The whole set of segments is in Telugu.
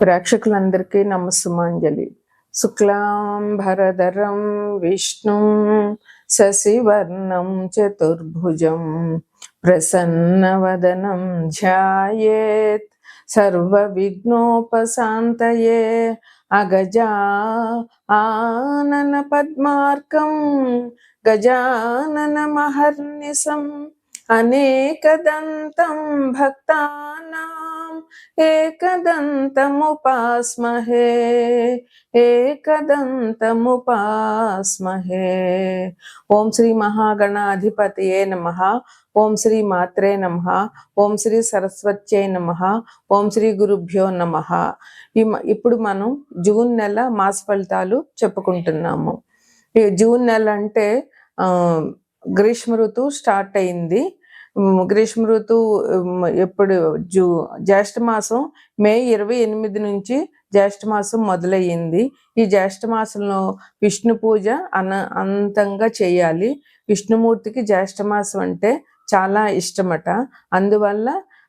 ప్రేక్షకులందరికీ నమస్సుమాంజలి శుక్లాంబరధరం విష్ణుం శశివర్ణం చతుర్భుజం ప్రసన్నవదనం ధ్యాయేత్ సర్వవిఘ్నోపశాంతయే అగజా ఆనన పద్మార్కం గజానన మహర్నిశం అనేకదంతం భక్తానాం ఏకదంతముపాస్మహే ఏకదంతముపాస్మహే. ఓం శ్రీ మహాగణాధిపతయే నమ. ఓం శ్రీ మాత్రే నమ. ఓం శ్రీ సరస్వత్యై నమ. ఓం శ్రీ గురుభ్యో నమ. ఇప్పుడు మనం జూన్ నెల మాస ఫలితాలు చెప్పుకుంటున్నాము. జూన్ నెల అంటే ఆ, గ్రీష్మ ఋతువు స్టార్ట్ అయింది. గ్రీష్మ ఋతువు ఎప్పుడు? జూ జ్యేష్ఠ మాసం మే ఇరవై ఎనిమిది నుంచి జ్యేష్ఠ మాసం మొదలయ్యింది. ఈ జ్యేష్ఠ మాసంలో విష్ణు పూజ అన అంతంగా చేయాలి. విష్ణుమూర్తికి జ్యేష్ఠ మాసం అంటే చాలా ఇష్టమట. అందువల్ల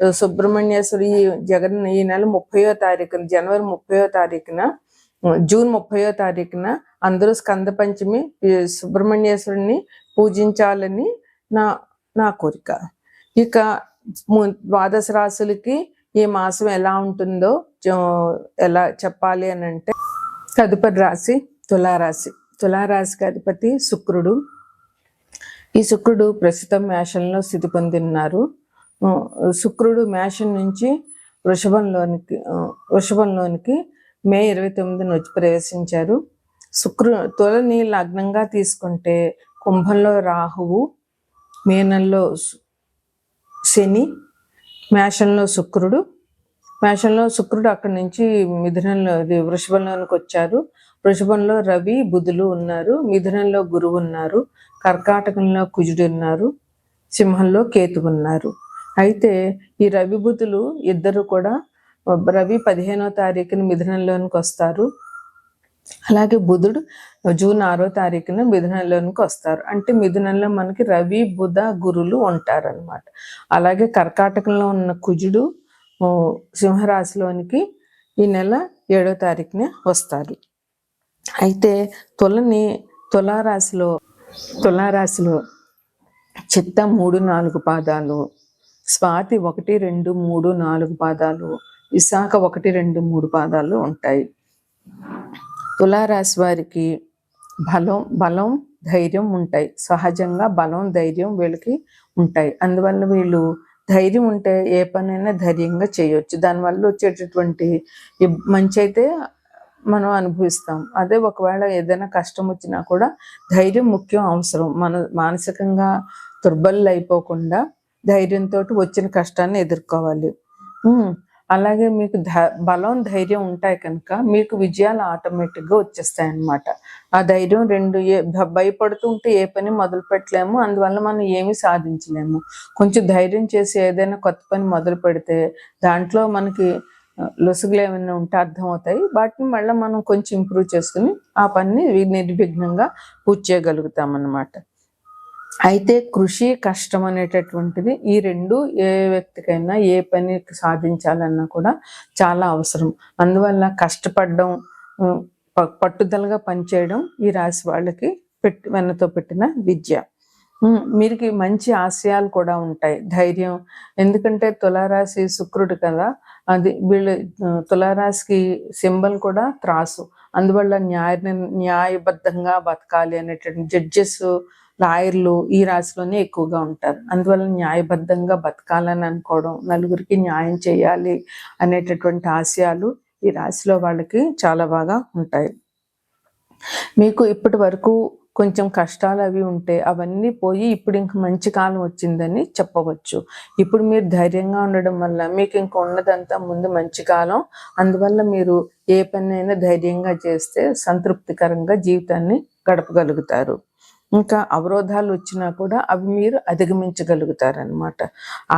సుబ్రహ్మణ్యేశ్వరి జగన్ ఈ నెల ముప్పయో తారీఖున జనవరి ముప్పయో తారీఖున జూన్ ముప్పయో తారీఖున అందరూ స్కంద పంచమి సుబ్రహ్మణ్యేశ్వరుని పూజించాలని నా నా కోరిక. ఇక ద్వాదశ రాశులకి ఈ మాసం ఎలా ఉంటుందో ఎలా చెప్పాలి అని అంటే తదుపరి రాశి తులారాశి. తులారాశికి అధిపతి శుక్రుడు. ఈ శుక్రుడు ప్రస్తుతం మేషంలో స్థితి పొందిన్నారు శుక్రుడు మేషం నుంచి వృషభంలోనికి వృషభంలోనికి మే ఇరవై తొమ్మిదిని వచ్చి ప్రవేశించారు. శుక్రు తులని లగ్నంగా తీసుకుంటే కుంభంలో రాహువు మీనంలో శని మేషంలో శుక్రుడు మేషంలో శుక్రుడు అక్కడి నుంచి మిథునంలో వృషభంలోనికి వచ్చారు. వృషభంలో రవి బుధులు ఉన్నారు. మిథునంలో గురువు ఉన్నారు. కర్కాటకంలో కుజుడు ఉన్నారు. సింహంలో కేతు ఉన్నారు. అయితే ఈ రవి బుధులు ఇద్దరు కూడా రవి పదిహేనో తారీఖున మిథునంలోనికి వస్తారు. అలాగే బుధుడు జూన్ ఆరో తారీఖున మిథునంలోనికి వస్తారు. అంటే మిథునంలో మనకి రవి బుధ గురులు ఉంటారన్నమాట. అలాగే కర్కాటకంలో ఉన్న కుజుడు సింహరాశిలోనికి ఈ నెల ఏడో తారీఖున వస్తారు. అయితే తులని తులారాశిలో తులారాశిలో చిత్త మూడు నాలుగు పాదాలు స్వాతి ఒకటి రెండు మూడు నాలుగు పాదాలు విశాఖ ఒకటి రెండు మూడు పాదాలు ఉంటాయి. తులారాశి వారికి బలం బలం ధైర్యం ఉంటాయి. సహజంగా బలం ధైర్యం వీళ్ళకి ఉంటాయి. అందువల్ల వీళ్ళు ధైర్యం ఉంటే ఏ పనైనా ధైర్యంగా చేయొచ్చు. దానివల్ల వచ్చేటటువంటి మంచి అయితే మనం అనుభవిస్తాం. అదే ఒకవేళ ఏదైనా కష్టం వచ్చినా కూడా ధైర్యం ముఖ్యం అవసరం. మన మానసికంగా దుర్బలు అయిపోకుండా ధైర్యంతో వచ్చిన కష్టాన్ని ఎదుర్కోవాలి. అలాగే మీకు ధ- బలం ధైర్యం ఉంటాయి కనుక మీకు విజయాలు ఆటోమేటిక్గా వచ్చేస్తాయి అన్నమాట ఆ ధైర్యం రెండు ఏ భ- భయపడుతూ ఉంటే ఏ పని మొదలు పెట్టలేము. అందువల్ల మనం ఏమీ సాధించలేము. కొంచెం ధైర్యం చేసి ఏదైనా కొత్త పని మొదలు పెడితే దాంట్లో మనకి లొసుగులు ఏమైనా ఉంటే అర్థమవుతాయి. వాటిని మళ్ళీ మనం కొంచెం ఇంప్రూవ్ చేసుకుని ఆ పనిని నిర్విఘ్నంగా పూర్తి చేయగలుగుతాం అన్నమాట అయితే కృషి కష్టం అనేటటువంటిది ఈ రెండు ఏ వ్యక్తికైనా ఏ పని సాధించాలన్నా కూడా చాలా అవసరం. అందువల్ల కష్టపడడం పట్టుదలగా పనిచేయడం ఈ రాశి వాళ్ళకి పెట్టి వెన్నతో పెట్టిన విద్య. మీరికి వీరికి మంచి ఆశయాలు కూడా ఉంటాయి. ధైర్యం. ఎందుకంటే తులారాశి శుక్రుడు కదా అది వీళ్ళు తులారాశికి సింబల్ కూడా త్రాసు. అందువల్ల న్యాయ న్యాయబద్ధంగా బతకాలి అనేటువంటి జడ్జెస్ లాయర్లు ఈ రాశిలోనే ఎక్కువగా ఉంటారు. అందువల్ల న్యాయబద్ధంగా బతకాలని అనుకోవడం నలుగురికి న్యాయం చేయాలి అనేటటువంటి ఆశయాలు ఈ రాశిలో వాళ్ళకి చాలా బాగా ఉంటాయి. మీకు ఇప్పటి వరకు కొంచెం కష్టాలు అవి ఉంటే అవన్నీ పోయి ఇప్పుడు ఇంక మంచి కాలం వచ్చిందని చెప్పవచ్చు. ఇప్పుడు మీరు ధైర్యంగా ఉండడం వల్ల మీకు ఇంక ఉన్నదంతా ముందు మంచి కాలం. అందువల్ల మీరు ఏ పనైనా ధైర్యంగా చేస్తే సంతృప్తికరంగా జీవితాన్ని గడపగలుగుతారు. ఇంకా అవరోధాలు వచ్చినా కూడా అవి మీరు అధిగమించగలుగుతారనమాట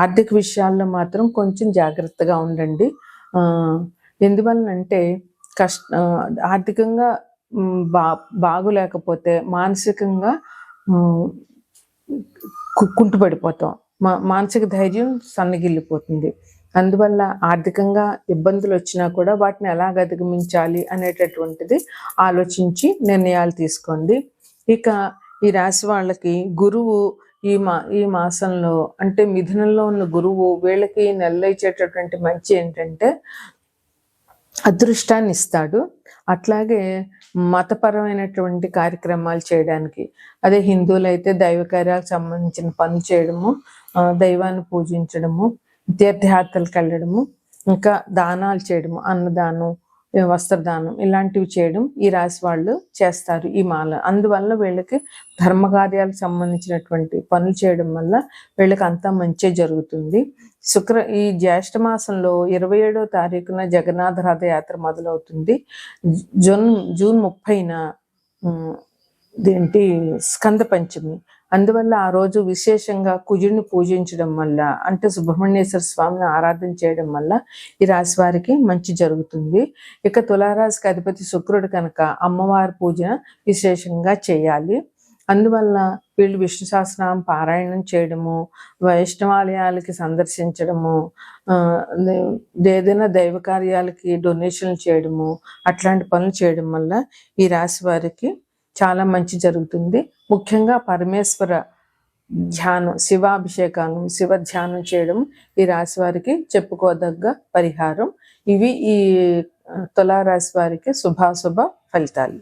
ఆర్థిక విషయాల్లో మాత్రం కొంచెం జాగ్రత్తగా ఉండండి. ఎందువలనంటే కష్ట ఆర్థికంగా బా బాగులేకపోతే మానసికంగా కుంటుపడిపోతాం. మా మానసిక ధైర్యం సన్నగిల్లిపోతుంది. అందువల్ల ఆర్థికంగా ఇబ్బందులు వచ్చినా కూడా వాటిని ఎలాగ అధిగమించాలి అనేటటువంటిది ఆలోచించి నిర్ణయాలు తీసుకోండి. ఇక ఈ రాశి వాళ్ళకి గురువు ఈ మా ఈ మాసంలో అంటే మిథునంలో ఉన్న గురువు వీళ్ళకి ఈ నెలలో ఇచ్చేటటువంటి మంచి ఏంటంటే అదృష్టాన్ని ఇస్తాడు. అట్లాగే మతపరమైనటువంటి కార్యక్రమాలు చేయడానికి. అదే హిందువులు అయితే దైవ కార్యాలకు సంబంధించిన పనులు చేయడము దైవాన్ని పూజించడము తీర్థయాత్రలకు వెళ్ళడము ఇంకా దానాలు చేయడము అన్నదానం వస్త్రదానం ఇలాంటివి చేయడం ఈ రాశి వాళ్ళు చేస్తారు ఈ మాల. అందువల్ల వీళ్ళకి ధర్మకార్యాలకు సంబంధించినటువంటి పనులు చేయడం వల్ల వీళ్ళకి అంతా మంచి జరుగుతుంది. శుక్ర ఈ జ్యేష్ఠ మాసంలో ఇరవై ఏడో తారీఖున జగన్నాథ రథయాత్ర మొదలవుతుంది. జూన్ జూన్ ముప్పైన ఉమ్, ఇదేంటి స్కంద పంచమి. అందువల్ల ఆ రోజు విశేషంగా కుజుడిని పూజించడం వల్ల అంటే సుబ్రహ్మణ్యేశ్వర స్వామిని ఆరాధన చేయడం వల్ల ఈ రాశి వారికి మంచి జరుగుతుంది. ఇక తులారాశికి అధిపతి శుక్రుడు కనుక అమ్మవారి పూజ విశేషంగా చేయాలి. అందువల్ల వీళ్ళు విష్ణు సహస్రనామం పారాయణం చేయడము వైష్ణవాలయాలకి సందర్శించడము ఏదైనా దైవ కార్యాలకి డొనేషన్లు చేయడము అట్లాంటి పనులు చేయడం వల్ల ఈ రాశి వారికి చాలా మంచి జరుగుతుంది. ముఖ్యంగా పరమేశ్వర ధ్యానం శివాభిషేకాలు శివ ధ్యానం చేయడం ఈ రాశి వారికి చెప్పుకోదగ్గ పరిహారం. ఇవి ఈ తులారాశి వారికి శుభాశుభ ఫలితాలు.